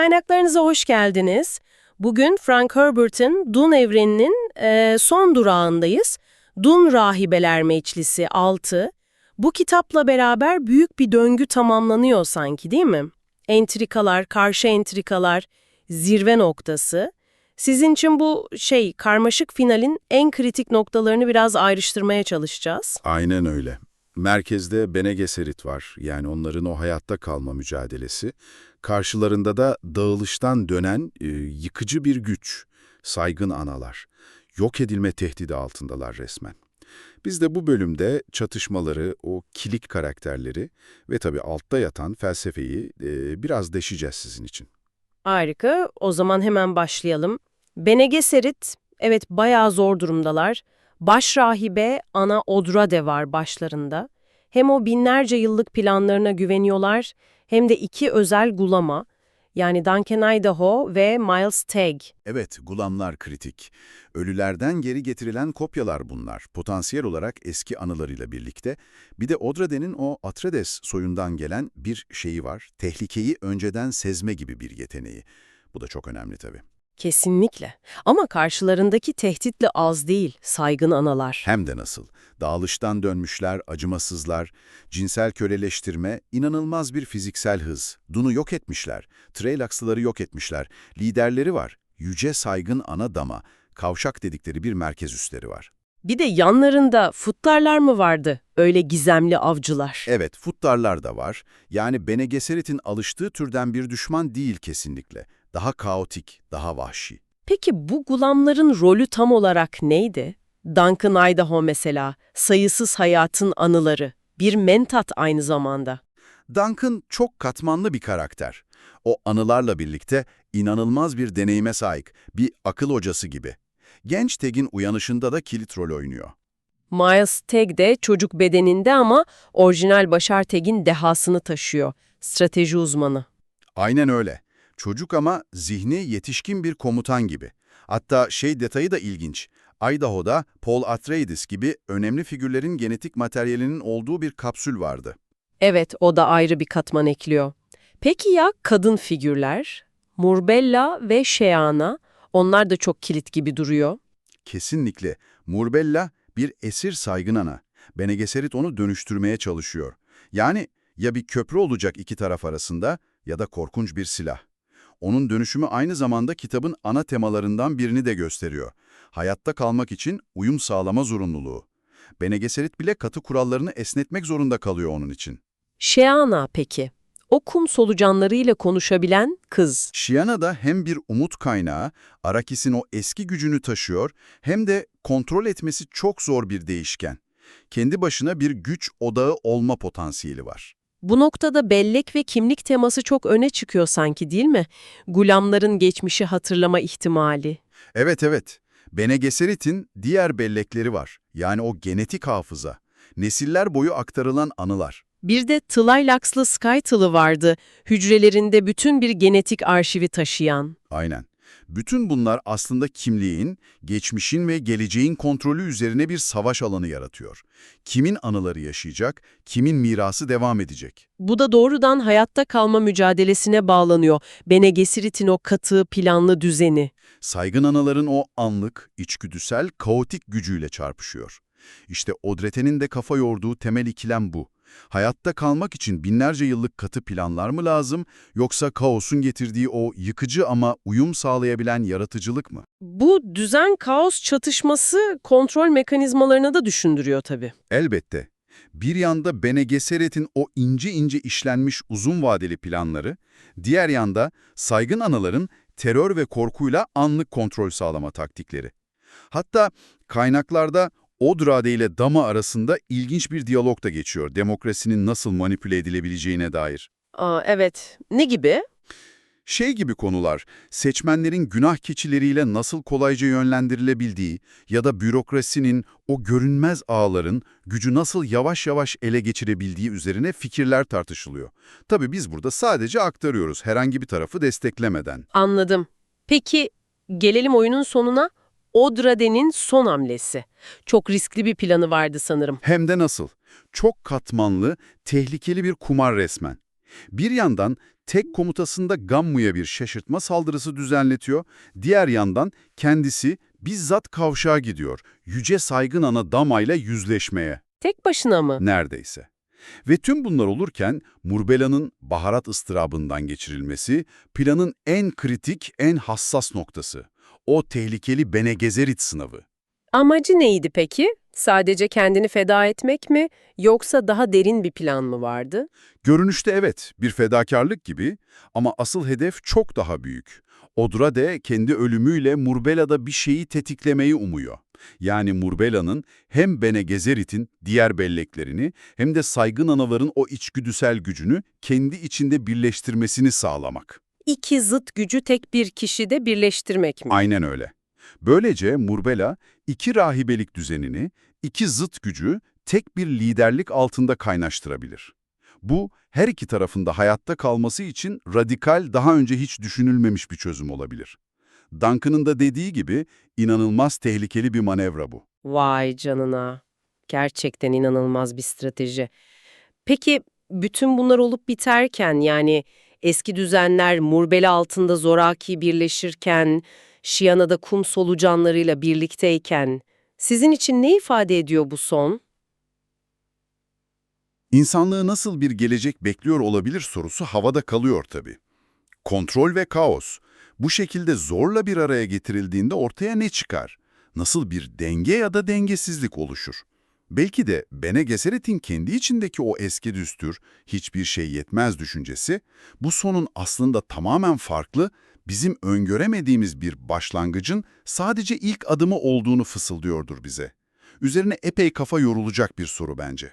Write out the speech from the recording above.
Kaynaklarınıza hoş geldiniz. Bugün Frank Herbert'in Dune evreninin e, son durağındayız. Dun Rahibeler Meclisi 6. Bu kitapla beraber büyük bir döngü tamamlanıyor sanki değil mi? Entrikalar, karşı entrikalar, zirve noktası. Sizin için bu şey karmaşık finalin en kritik noktalarını biraz ayrıştırmaya çalışacağız. Aynen öyle. Merkezde Bene Gesserit var. Yani onların o hayatta kalma mücadelesi. Karşılarında da dağılıştan dönen e, yıkıcı bir güç. Saygın analar. Yok edilme tehdidi altındalar resmen. Biz de bu bölümde çatışmaları, o kilit karakterleri ve tabii altta yatan felsefeyi e, biraz deşeceğiz sizin için. Harika. O zaman hemen başlayalım. Bene Gesserit, evet bayağı zor durumdalar. Baş rahibe Ana Odrade var başlarında. Hem o binlerce yıllık planlarına güveniyorlar hem de iki özel gulama yani Duncan Idaho ve Miles Tegg. Evet, gulamlar kritik. Ölülerden geri getirilen kopyalar bunlar. Potansiyel olarak eski anılarıyla birlikte. Bir de Odrade'nin o Atreides soyundan gelen bir şeyi var. Tehlikeyi önceden sezme gibi bir yeteneği. Bu da çok önemli tabii. Kesinlikle. Ama karşılarındaki tehditle az değil, saygın analar. Hem de nasıl. Dağılıştan dönmüşler, acımasızlar, cinsel köleleştirme, inanılmaz bir fiziksel hız. Dun'u yok etmişler, Treylax'ları yok etmişler. Liderleri var, yüce saygın ana dama, kavşak dedikleri bir merkez üsleri var. Bir de yanlarında futlarlar mı vardı? Öyle gizemli avcılar. Evet, futtarlar da var. Yani Bene Gesserit'in alıştığı türden bir düşman değil kesinlikle. Daha kaotik, daha vahşi. Peki bu gulamların rolü tam olarak neydi? Duncan Idaho mesela, sayısız hayatın anıları. Bir mentat aynı zamanda. Duncan çok katmanlı bir karakter. O anılarla birlikte inanılmaz bir deneyime sahip, bir akıl hocası gibi. Genç Teg'in uyanışında da kilit rol oynuyor. Miles Tegg de çocuk bedeninde ama orijinal Başar Tegg'in dehasını taşıyor. Strateji uzmanı. Aynen öyle. Çocuk ama zihni yetişkin bir komutan gibi. Hatta şey detayı da ilginç. Idaho'da Paul Atreides gibi önemli figürlerin genetik materyalinin olduğu bir kapsül vardı. Evet, o da ayrı bir katman ekliyor. Peki ya kadın figürler? Murbella ve Sheana, onlar da çok kilit gibi duruyor. Kesinlikle. Murbella bir esir saygın ana. Bene Gesserit onu dönüştürmeye çalışıyor. Yani ya bir köprü olacak iki taraf arasında ya da korkunç bir silah. Onun dönüşümü aynı zamanda kitabın ana temalarından birini de gösteriyor. Hayatta kalmak için uyum sağlama zorunluluğu. Bene Gesserit bile katı kurallarını esnetmek zorunda kalıyor onun için. Sheana peki? O kum solucanlarıyla konuşabilen kız. Shiana da hem bir umut kaynağı, Arakis'in o eski gücünü taşıyor, hem de kontrol etmesi çok zor bir değişken. Kendi başına bir güç odağı olma potansiyeli var. Bu noktada bellek ve kimlik teması çok öne çıkıyor sanki değil mi? Gulamların geçmişi hatırlama ihtimali. Evet evet, Bene Gesserit'in diğer bellekleri var. Yani o genetik hafıza. Nesiller boyu aktarılan anılar. Bir de Tlaylax'lı Skytle'ı vardı. Hücrelerinde bütün bir genetik arşivi taşıyan. Aynen. Bütün bunlar aslında kimliğin, geçmişin ve geleceğin kontrolü üzerine bir savaş alanı yaratıyor. Kimin anıları yaşayacak, kimin mirası devam edecek. Bu da doğrudan hayatta kalma mücadelesine bağlanıyor. Bene Gesserit'in o katı, planlı düzeni. Saygın anaların o anlık, içgüdüsel, kaotik gücüyle çarpışıyor. İşte Odrete'nin de kafa yorduğu temel ikilem bu. Hayatta kalmak için binlerce yıllık katı planlar mı lazım, yoksa kaosun getirdiği o yıkıcı ama uyum sağlayabilen yaratıcılık mı? Bu düzen kaos çatışması kontrol mekanizmalarını da düşündürüyor tabii. Elbette. Bir yanda Bene Gesserit'in o ince ince işlenmiş uzun vadeli planları, diğer yanda saygın anaların terör ve korkuyla anlık kontrol sağlama taktikleri. Hatta kaynaklarda Odrade ile Dama arasında ilginç bir diyalog da geçiyor demokrasinin nasıl manipüle edilebileceğine dair. Aa, evet. Ne gibi? Şey gibi konular, seçmenlerin günah keçileriyle nasıl kolayca yönlendirilebildiği ya da bürokrasinin o görünmez ağların gücü nasıl yavaş yavaş ele geçirebildiği üzerine fikirler tartışılıyor. Tabii biz burada sadece aktarıyoruz, herhangi bir tarafı desteklemeden. Anladım. Peki gelelim oyunun sonuna. Odrade'nin son hamlesi. Çok riskli bir planı vardı sanırım. Hem de nasıl? Çok katmanlı, tehlikeli bir kumar resmen. Bir yandan tek komutasında Gammu'ya bir şaşırtma saldırısı düzenletiyor, diğer yandan kendisi bizzat kavşağa gidiyor, yüce saygın ana Dama'yla yüzleşmeye Tek başına mı? neredeyse. Ve tüm bunlar olurken Murbela'nın baharat ıstırabından geçirilmesi planın en kritik, en hassas noktası. O tehlikeli Bene Gesserit sınavı. Amacı neydi peki? Sadece kendini feda etmek mi yoksa daha derin bir plan mı vardı? Görünüşte evet, bir fedakarlık gibi ama asıl hedef çok daha büyük. Odrade kendi ölümüyle Murbela'da bir şeyi tetiklemeyi umuyor. Yani Murbela'nın hem Bene Gesserit'in diğer belleklerini hem de saygın anaların o içgüdüsel gücünü kendi içinde birleştirmesini sağlamak. İki zıt gücü tek bir kişide birleştirmek mi? Aynen öyle. Böylece Murbela iki rahibelik düzenini, iki zıt gücü tek bir liderlik altında kaynaştırabilir. Bu her iki tarafında hayatta kalması için radikal, daha önce hiç düşünülmemiş bir çözüm olabilir. Duncan'ın da dediği gibi inanılmaz tehlikeli bir manevra bu. Vay canına. Gerçekten inanılmaz bir strateji. Peki bütün bunlar olup biterken yani eski düzenler Murbeli altında zoraki birleşirken, Şiyana'da kum solucanlarıyla birlikteyken sizin için ne ifade ediyor bu son? İnsanlığı nasıl bir gelecek bekliyor olabilir sorusu havada kalıyor tabii. Kontrol ve kaos. Bu şekilde zorla bir araya getirildiğinde ortaya ne çıkar? Nasıl bir denge ya da dengesizlik oluşur? Belki de Bene Gesserit'in kendi içindeki o eski düstur, hiçbir şey yetmez düşüncesi, bu sonun aslında tamamen farklı, bizim öngöremediğimiz bir başlangıcın sadece ilk adımı olduğunu fısıldıyordur bize. Üzerine epey kafa yorulacak bir soru bence.